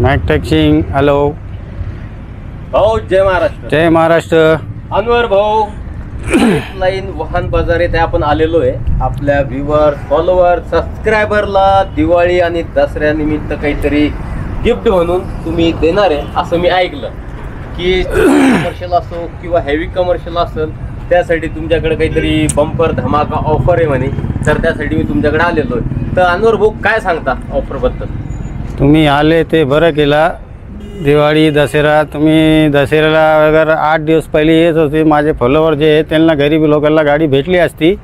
Mac taxing hello भाऊ जय महाराष्ट्र. जय महाराष्ट्र. अनवर भाऊ line वाहन बाजार येथे आपण आलेलो आहे. आपल्या व्ह्युअर फॉलोअर सबस्क्रायबरला दिवाळी आणि दसऱ्यानिमित्त काहीतरी गिफ्ट म्हणून तुम्ही देणार आहे असं मी ऐकलं. की कमर्शियल असो किंवा हेवी कमर्शियल असेल त्यासाठी तुमच्याकडे काहीतरी बंपर धमाका ऑफर आहे म्हणे तर त्यासाठी मी तुमच्याकडे आलेलो आहे. तर अनवर भाऊ काय सांगता ऑफरबद्दल तुम्ही आले ते बरं केला. दिवाळी दसरा तुम्ही दसऱ्याला अगर आठ दिवस पहिले येत होते माझे फॉलोवर जे आहे त्यांना गरीब लोकांना गाडी भेटली असती.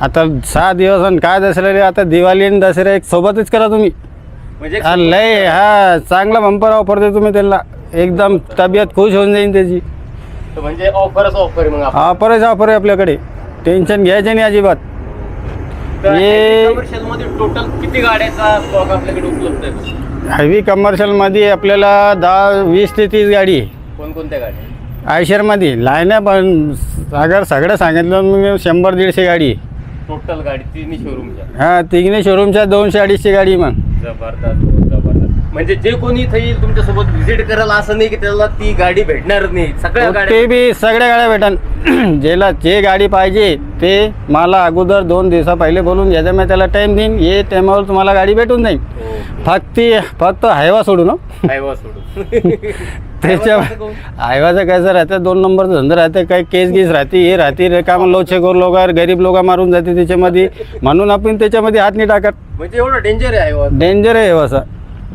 आता सहा दिवस आणि काय दसऱ्याला आता दिवाळी आणि दसरा एक सोबतच करा तुम्ही. म्हणजे हा, लय हा चांगला बंपर ऑफर दे तुम्ही त्यांना. एकदम तब्येत खुश होऊन जाईल त्याची. म्हणजे ऑफरच ऑफर आहे मग आपण ऑफरच ऑफर आहे आपल्याकडे. टेन्शन घ्यायचं नाही अजिबात. हे- कमर्शियलमध्ये टोटल किती गाड्याचा स्टॉक आपल्याकडे उपलब्ध आहे? हेवी कमर्शियलमध्ये आपल्याला दहा वीस ते तीस गाडी आहे. कोणकोणत्या गाड्या? आयशरमध्ये. लाईन पण अगर सगळं सांगितलं मी शंभर दीडशे गाडी आहे. टोटल गाडी तिन्ही शोरूमच्या हा तिघने शोरूमच्या दोनशे अडीचशे गाडी मग. जबरदस्त. म्हणजे जे कोणी इथे येईल तुमच्यासोबत व्हिजिट करायला असं नाही की त्याला ती गाडी भेटणार नाही. सगळ्या ते गाड्या बी सगळ्या गाड्या भेटन. ज्याला जे गाडी पाहिजे ते मला अगोदर दोन दिवसा पहिले बोलून घ्यायचं मी त्याला टाईम देईन ये टायमावर तुम्हाला गाडी भेटून जाईल. हो. फक्त ती फक्त हायवा सोडू ना? हायवा सोडून त्याच्या हायवाचं? हायवाचं कसं राहतं? दोन नंबरचं धंदा राहतं. काही केस गीस राहते हे राहते रे काम लोचेखोर लोक गरीब लोक मारून जाते त्याच्यामध्ये. म्हणून आपण त्याच्यामध्ये हात नाही टाकत. म्हणजे एवढं डेंजर आहे हायवा डेंजर आहे असं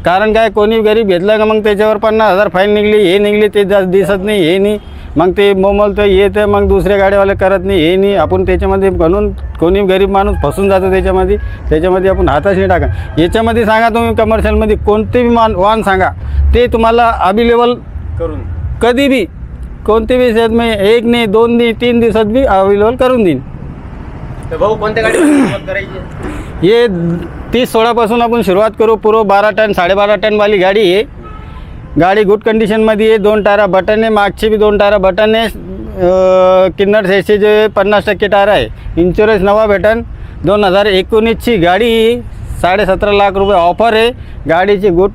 कारण काय कोणी गरीब घेतलं का मग त्याच्यावर पन्नास हजार फाईन निघली हे निघली ते जास्त दिसत नाही हे नाही. मग ते मोमल तर येतं मग दुसऱ्या गाडीवाले करत नाही हे नाही. आपण त्याच्यामध्ये म्हणून कोणी गरीब माणूस फसून जातो त्याच्यामध्ये. त्याच्यामध्ये आपण हाताच नाही टाका याच्यामध्ये सांगा तुम्ही कमर्शियलमध्ये कोणते बी मान वाहन सांगा. ते तुम्हाला अवेलेबल करून कधी बी कोणते बी शेत मी एक नाही दोन नाही तीन दिवसात बी अवेलेबल करून देईन. तर भाऊ कोणत्या गाडी? हे तीस सोळापासून आपण सुरुवात करू. पूर्व बारा टन साडेबारा टनवाली गाडी. आहे गाडी गुड कंडिशनमध्ये आहे. दोन टायरा बटन आहे. मागची बी दोन टायरा बटन आहे. किन्नर सेटचे जे पन्नास टक्के टायर आहे. इन्शुरन्स नवा भेटन. दोन हजार एकोणीसची गाडी साडेसतरा लाख रुपये ऑफर आहे. गाडीची गुड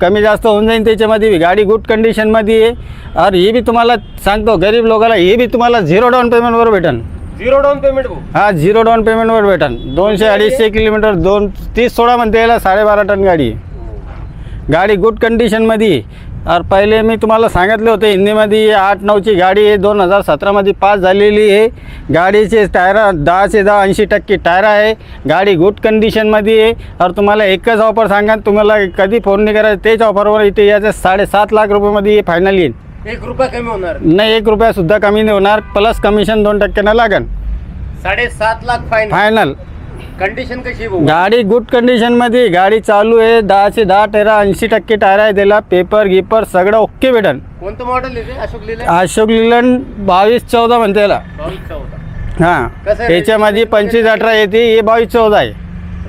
कमी जास्त होऊन जाईल त्याच्यामध्ये बी. गाडी गुड कंडिशनमध्ये आहे. और हे बी तुम्हाला सांगतो गरीब लोकाला हे बी तुम्हाला झिरो डाऊन पेमेंटवर भेटन. झिरो डाऊन पेमेंट भाऊ. हा झिरो डाऊन पेमेंटवर भेटन. दोनशे अडीचशे किलोमीटर दोन तीस सोळा म्हणते याला साडेबारा टन गाडी. आहे. गाडी गुड कंडिशनमध्ये आहे. और पहिले मी तुम्हाला सांगितलं होतं हिंदीमध्ये आठ नऊची गाडी आहे दोन हजार सतरामध्ये पास झालेली आहे. गाडीचे टायर दहाचे दहा ऐंशी टक्के टायर आहे. गाडी गुड कंडिशनमध्ये आहे. और तुम्हाला एकच ऑफर सांगा तुम्हाला कधी फोन नाही करायचं तेच ऑफरवर इथे याचं साडेसात लाख रुपयेमध्ये फायनल येईल एक रुपया कमी होणार. नाही एक रुपयासुद्धा कमी नाही होणार. प्लस कमिशन दोन टक्क्यानं लागन. साडेसात लाख फाईन फायनल कंडिशन कशी आहे भाऊ गाडी गुड कंडिशनमध्ये गाडी चालू आहे. दहाचे दहा टेरा ऐंशी टक्के टायर आहे त्याला. पेपर गिपर सगळं ओके भेटन. कोणतं मॉडेल अशोक लिहिलंय अशोक लिलन बावीस चौदा म्हणते त्याला बावीस चौदा. हां. आहे? त्याच्यामध्ये पंचवीस अठरा येते. हे बावीस चौदा आहे.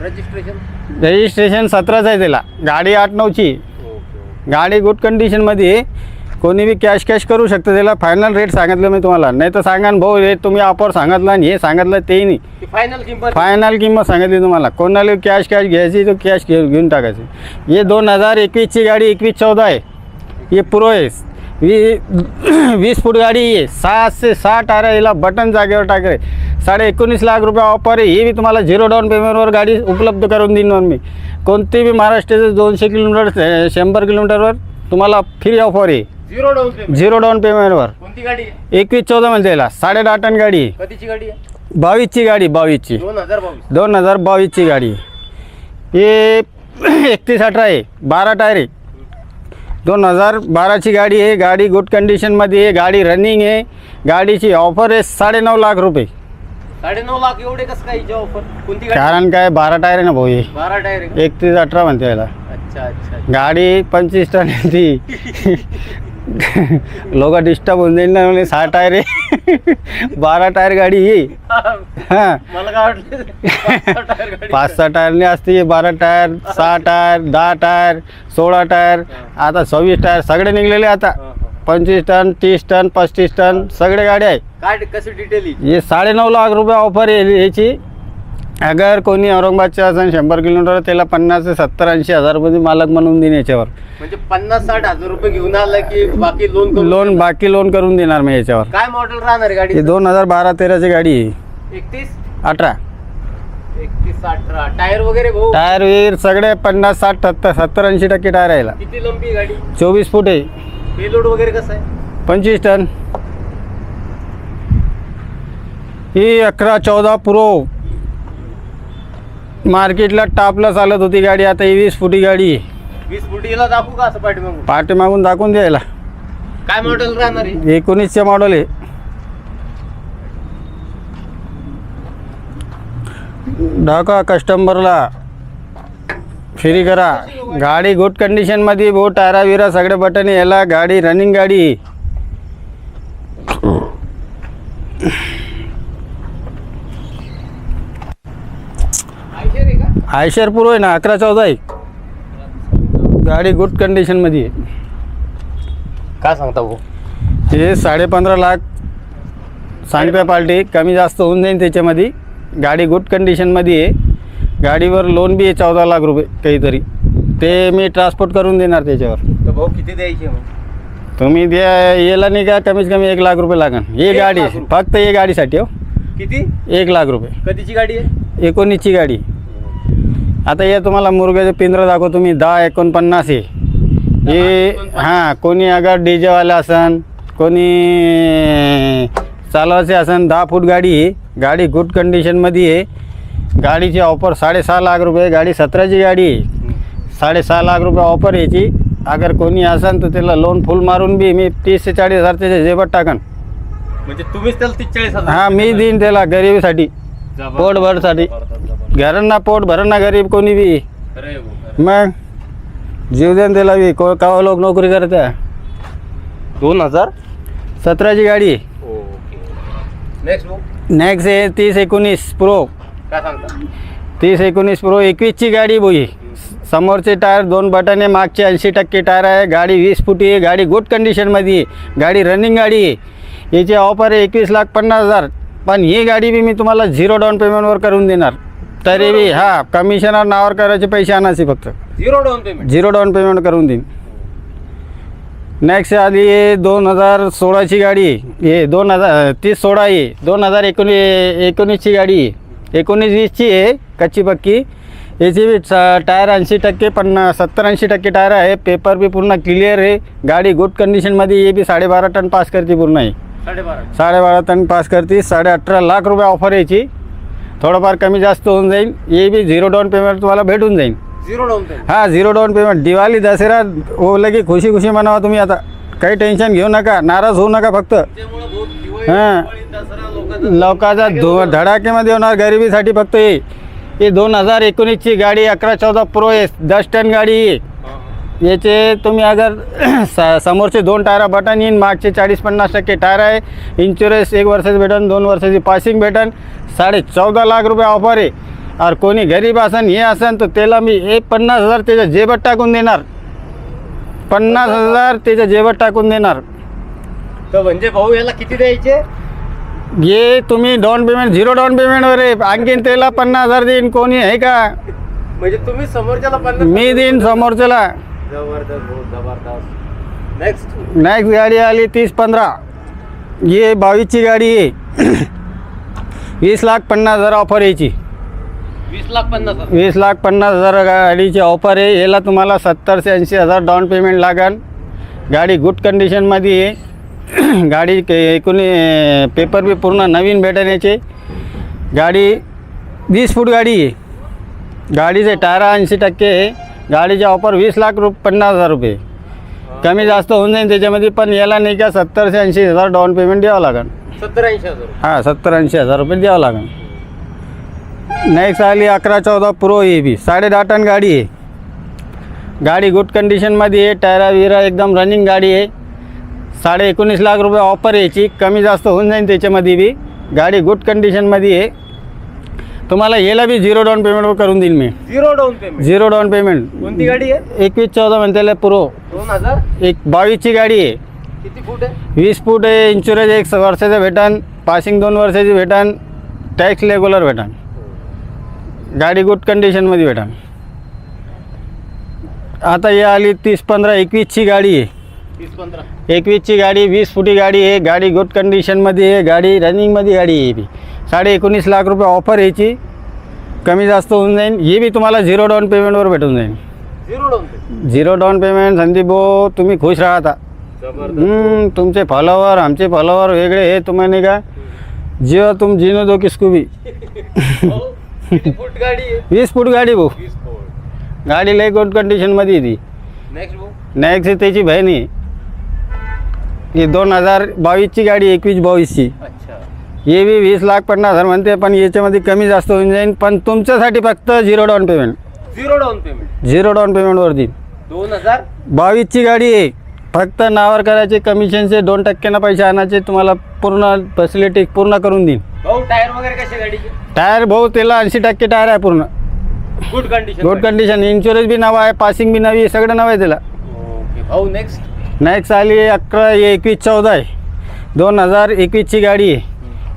रजिस्ट्रेशन रजिस्ट्रेशन सतराच आहे त्याला. गाडी आठ नऊची. गाडी गुड कंडिशनमध्ये आहे. कोणी बी कॅश कॅश करू शकतं त्याला फायनल रेट सांगितलं मी तुम्हाला. नाही तर सांगा ना भाऊ हे तुम्ही ऑफर सांगितलं आणि हे सांगितलं तेही नाही. फायनल किंमत? फायनल किंमत सांगितली तुम्हाला. कोणाला कॅश कॅश घ्यायची तर कॅश घेऊन घेऊन टाकायची. हे दोन हजार एकवीसची गाडी एकवीस चौदा आहे. हे प्रो आहे. वी वीस फूट गाडी आहे. सात से सहा टायर याला बटन जागेवर टाकले साडे एकोणीस लाख रुपये ऑफर आहे. हे बी तुम्हाला झिरो डाऊन पेमेंटवर गाडी उपलब्ध करून देईन मी. कोणती बी महाराष्ट्राचं दोनशे किलोमीटर शंभर किलोमीटरवर तुम्हाला फ्री ऑफर आहे. Zero down payment zero down पेमेंटवर कोणती गाडी? आहे एकवीस चौदा म्हणते याला. साडे दहा टन गाडी. आहे. कधीची गाडी आहे? बावीसची गाडी बावीसची. दोन हजार बावीस. दोन हजार बावीसची गाडी. हे एकतीस अठरा आहे. बारा टायर आहे. दोन हजार बाराची गाडी आहे. गाडी गुड कंडिशनमध्ये आहे. गाडी रनिंग आहे. गाडीची ऑफर आहे साडेनऊ लाख रुपये. साडेनऊ लाख एवढे कसं काय ऑफर कोणती गाडी? कारण काय बारा टायर आहे ना भाऊ हे. बारा टायर आहे एकतीस अठरा म्हणते याला. अच्छा अच्छा. गाडी पंचवीस टन आहे ती. लोक डिस्टर्ब होऊन जाईल ना म्हणजे सहा टायर आहे. बारा टायर गाडी ही. हां पाच सहा टायरने असते बारा टायर सहा टायर दहा टायर सोळा टायर आता सव्वीस टायर सगळे निघलेले आता. पंचवीस टन तीस टन पस्तीस टन सगळे गाडी आहे. काय कसं डिटेल हे साडेनऊ लाख रुपये ऑफर आहे याची. अगर कोणी औरंगाबादच्या असेल शंभर किलोमीटर त्याला पन्नास ते सत्तर ऐंशी हजार रुपये मालक म्हणून देईन याच्यावर. म्हणजे पन्नास साठ हजार रुपये घेऊन आला की बाकी लोन करून लोन बाकी लोन करून देणार मी याच्यावर. काय मॉडेल राहणार गाडी? ही दोन हजार बारा तेराची गाडी. आहे एकतीस? अठरा. एकतीस अठरा. टायर वगैरे भाऊ? टायर वीर सगळे पन्नास साठ सत्तर सत्तर ऐंशी टक्के टायर आहे याला. किती लंबी आहे गाडी? चोवीस फूट आहे. पेलोड वगैरे कसं आहे? पंचवीस टन. ही अकरा चौदा प्रो. मार्केटला टापला चालत होती गाडी आता ही वीस फुटी गाडी आहे. वीस फुटीला दाखवू का असं पाठीमागून पाठीमागून दाखवून द्यायला. काय मॉडेल राहणार आहे? एकोणीसचे मॉडेल आहे. ढाका कस्टमरला फ्री करा. गाडी गुड कंडिशनमध्ये भो टायरा विरा सगळे बटन याला गाडी रनिंग गाडी आहे. का आयशर प्रो आहे ना अकरा चौदा आहे. गाडी गुड कंडिशनमध्ये आहे. काय सांगता भाऊ? हे साडे पंधरा लाख सांगप्या पार्टी कमी जास्त होऊन जाईल त्याच्यामध्ये. गाडी गुड कंडिशनमध्ये आहे. गाडीवर लोन बी आहे चौदा लाख रुपये काहीतरी. ते मी ट्रान्सपोर्ट करून देणार त्याच्यावर. तर भाऊ किती द्यायचे मग? तुम्ही द्या याला नाही का कमीत कमी एक लाख रुपये लागन. ही एक गाडी लाख रुपये? फक्त ही गाडीसाठी हो. किती? एक लाख रुपये. कधीची गाडी आहे? एकोणीसची गाडी. आता हे तुम्हाला मुरग्याचे पिंजरं दाखवतो तुम्ही दहा एकोणपन्नास आहे. हे हां कोणी अगर डीजेवाला असन कोणी चालवायचे असन दहा फूट गाडी आहे. गाडी गुड कंडिशनमध्ये आहे. गाडीची ऑफर साडेसहा लाख रुपये गाडी सतराची गाडी आहे. साडेसहा लाख रुपये ऑफर याची. अगर कोणी असन तर त्याला लोन फुल मारून बी मी तीस ते चाळीस हजार त्याच्या जेबत टाकन. म्हणजे तुम्हीच त्याला तीस चाळीस हजार हां मी देईन त्याला गरिबीसाठी. पोट भरसाठी. जबरदस्त, जबरदस्त. घरांना पोट भरण ना गरीब कोणी बी. खरं मग? जीव देन त्याला बी. को कावा लोक नोकरी करत. दोन हजार? सतराची गाडी. ओके. नेक्स्ट नेक्स्ट आहे तीस एकोणीस प्रो काय सांगता? तीस एकोणीस प्रो एकवीसची गाडी बोई. समोरचे टायर दोन बटन आहे मागचे ऐंशी टक्के टायर आहे. गाडी वीस फुटी आहे. गाडी गुड कंडिशनमध्ये आहे. गाडी रनिंग गाडी आहे. याची ऑफर आहे एकवीस लाख पन्नास हजार. पण ही गाडी बी मी तुम्हाला झिरो डाऊन पेमेंटवर करून देणार. तरी बी हा कमिशनर नावावर करायचे पैसे आणायचे फक्त. Zero down payment zero down payment करून देईन. नेक्स्ट आली आहे दोन हजार सोळाची गाडी. आहे हे दोन हजार तीस सोळा आहे दोन हजार एकोणी एकोणीसची गाडी आहे एकोणीस वीसची आहे कच्ची पक्की. याची बी टायर ऐंशी टक्के पन्नास सत्तर ऐंशी टक्के टायर आहे. पेपर बी पूर्ण क्लिअर आहे. गाडी गुड कंडिशनमध्ये ये बी साडेबारा टन पास करते पूर्ण आहे साडेबारा. साडेबारा टन पास करते साडे अठरा लाख रुपये ऑफर याची थोडंफार कमी जास्त होऊन जाईल. ये बी झिरो डाऊन पेमेंट तुम्हाला भेटून जाईल. झिरो डाऊन पेमेंट हा zero down payment Diwali Dussehra ओलं की खुशी खुशी म्हणावा तुम्ही आता. काही टेन्शन घेऊ नका नाराज होऊ नका फक्त. हां. लोकांचा धो धडाकेमध्ये होणार गरिबीसाठी फक्त हे. हे दोन हजार एकोणीसची गाडी अकरा चौदा प्रो आहे दस टन गाडी आहे हां, हां. याचे तुम्ही अगर स समोरचे दोन टायर बटन येईन मागचे चाळीस पन्नास टक्के टायर आहे. इन्शुरन्स एक वर्षाचं भेटन दोन वर्षाची पासिंग भेटन. साडे चौदा लाख रुपये ऑफर आहे. और कोणी गरीब असन हे असन तर त्याला मी एक पन्नास हजार त्याच्या जेबत टाकून देणार. पन्नास हजार त्याच्या जेबत टाकून देणार. तर म्हणजे भाऊ याला किती द्यायचे? हे तुम्ही डाऊन पेमेंट झिरो डाऊन पेमेंटवर आहे. आणखीन त्याला पन्नास हजार देईन कोणी आहे का? म्हणजे तुम्ही समोरच्याला पन्नास मी देईन समोरच्याला. जबरदस्त भाऊ जबरदस्त। नेक्स्ट नेक्स्ट गाडी आली तीस पंधरा। ये बावीसची गाडी आहे. वीस लाख पन्नास हजार ऑफर यायची. वीस लाख पन्नास हजार. वीस लाख पन्नास हजार गाडीची ऑफर आहे. याला तुम्हाला सत्तर ते ऐंशी हजार डाऊन पेमेंट लागन. गाडी गुड कंडिशनमध्ये आहे. गाडी के- एकूण पेपर बी पूर्ण नवीन भेटेन याचे. गाडी वीस फूट गाडी आहे. गाडीचे टायर ऐंशी टक्के आहे. गाडीची ऑफर वीस लाख रुप पन्नास हजार रुपये. कमी जास्त होऊन जाईल त्याच्यामध्ये पण याला नाही का सत्तर ते ऐंशी हजार डाऊन पेमेंट द्यावं लागेल. सत्तर ऐंशी हजार. हां सत्तर ऐंशी हजार रुपये द्यावं लागेल. नेक्स्ट आली अकरा चौदा प्रो ए बी साडे दहा टन गाडी आहे. गाडी गुड कंडिशनमध्ये आहे टायरा विरा एकदम रनिंग गाडी आहे. साडे एकोणीस लाख रुपये ऑफर यायची कमी जास्त होऊन जाईल त्याच्यामध्ये बी. गाडी गुड कंडिशनमध्ये आहे. तुम्हाला याला बी झिरो डाऊन पेमेंटवर करून देईल मी. Zero down payment zero down payment कोणती गाडी आहे? एकवीस चौदा म्हणते प्रो दोन हज़ार? एक बावीसची गाडी आहे. किती फूट आहे? वीस फूट आहे इन्शुरन्स एक वर्षाचं भेटन पासिंग दोन वर्षाची भेटन टॅक्स रेग्युलर भेटन. गाडी गुड कंडिशनमध्ये भेटा आता ही आली तीस पंधरा एकवीसची गाडी आहे. पंधरा. एकवीसची गाडी वीस फुटी गाडी आहे गाडी गुड कंडिशनमध्ये आहे गाडी रनिंग रनिंगमध्ये गाडी आहे ही बी. साडे एकोणीस लाख रुपये ऑफ़र यायची. कमी जास्त होऊन जाईल ही बी तुम्हाला झिरो डाऊन पेमेंटवर भेटून जाईल zero down zero down payment Sandeep भाऊ तुम्ही खुश राहा आता. ज़बरदस्त. हम्म, तुमचे फॉलोवर आमचे फॉलोवर वेगळे हे तुम्हाला नाही का? जिओ तुम जिनो दो किसको भी. वीस फूट गाडी भाऊ. फूट. गाडी लई गुड कंडिशनमध्ये आहे ती. नेक्स्ट त्याची बहीण आहे. ही दोन हज़ार बावीसची गाडी एकवीस बावीसची. अच्छा. हे बी वीस लाख पन्नास हजार म्हणते पण याच्यामध्ये कमी जास्त होऊन जाईल पण तुमच्यासाठी फक्त zero down payment zero down payment zero down पेमेंटवर देईन दोन हजार? बावीसची गाडी आहे. फक्त नावावर करायचे कमिशनचे दोन टक्क्यानं पैसे आणायचे तुम्हाला पूर्ण फॅसिलिटी पूर्ण करून देईन. भाऊ टायर वगैरे कसे गाडीचे? टायर भाऊ त्याला ऐंशी टक्के टायर आहे पूर्ण. Good condition good. Condition insurance बी नवा आहे पासिंग बी नवी आहे सगळं नवं आहे त्याला. ओके भाऊ नेक्स्ट नेक्स्ट आली अकरा एकवीस चौदा आहे. दोन हजार एकवीसची गाडी आहे.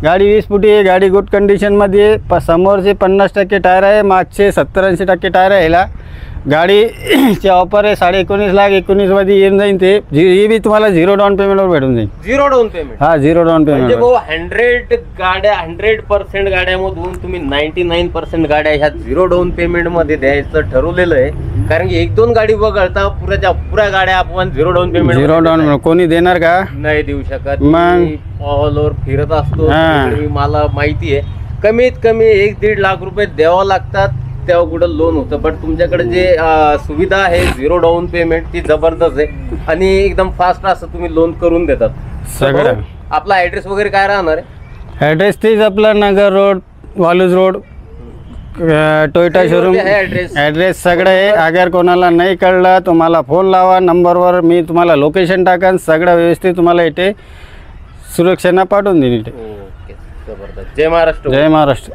गाडी वीस फुटी आहे गाडी गुड कंडिशनमध्ये आहे. प समोरचे पन्नास टक्के टायर आहे मागचे सत्तर ऐंशी टक्के टायर आहे ह्याला गाडीचे ऑफर आहे साडे एकोणीस लाख एकोणीसमध्ये येऊन जाईल ते. जी ही बी तुम्हाला झिरो डाऊन पेमेंटवर भेटून जाईल झिरो डाऊन पेमेंट हा झिरो डाऊन म्हणजे पेमेंट भाऊ हंड्रेड गाड्या हंड्रेड पर्सेंट गाड्यामधून तुम्ही नाईन्टी नाईन पर्सेंट गाड्या ह्या झिरो डाऊन पेमेंटमध्ये द्यायचं ठरवलेलं आहे. कारण की एक दोन गाडी वगळता पुऱ्याच्या पुऱ्या गाड्या आपण zero down payment zero down कोणी देणार का? नाही देऊ शकत. मग? मी ऑलवर फिरत असतो हा. सगळीकडे मला माहिती आहे. कमीत कमी एक दीड लाख रुपये द्यावं लागतात तेव्हा कुठं लोन होतं. बट तुमच्याकडे जे अं, सुविधा आहे झिरो डाऊन पेमेंट ती जबरदस्त आहे. आणि एकदम फास्ट असं तुम्ही लोन करून देतात. सगळं. आपला ऍड्रेस वगैरे काय राहणार आहे? ॲड्रेस तेच आपला Nagar road Waluj road Toyota Screen showroom आहे address. ॲड्रेस सगळं आहे. अगर कोणाला नाही कळलं तुम्हाला फोन लावा नंबरवर मी तुम्हाला लोकेशन टाकन सगळं व्यवस्थित तुम्हाला इथे सुरक्षेनं पाठवून ओके जबरदस्त. जय महाराष्ट्र. जय महाराष्ट्र.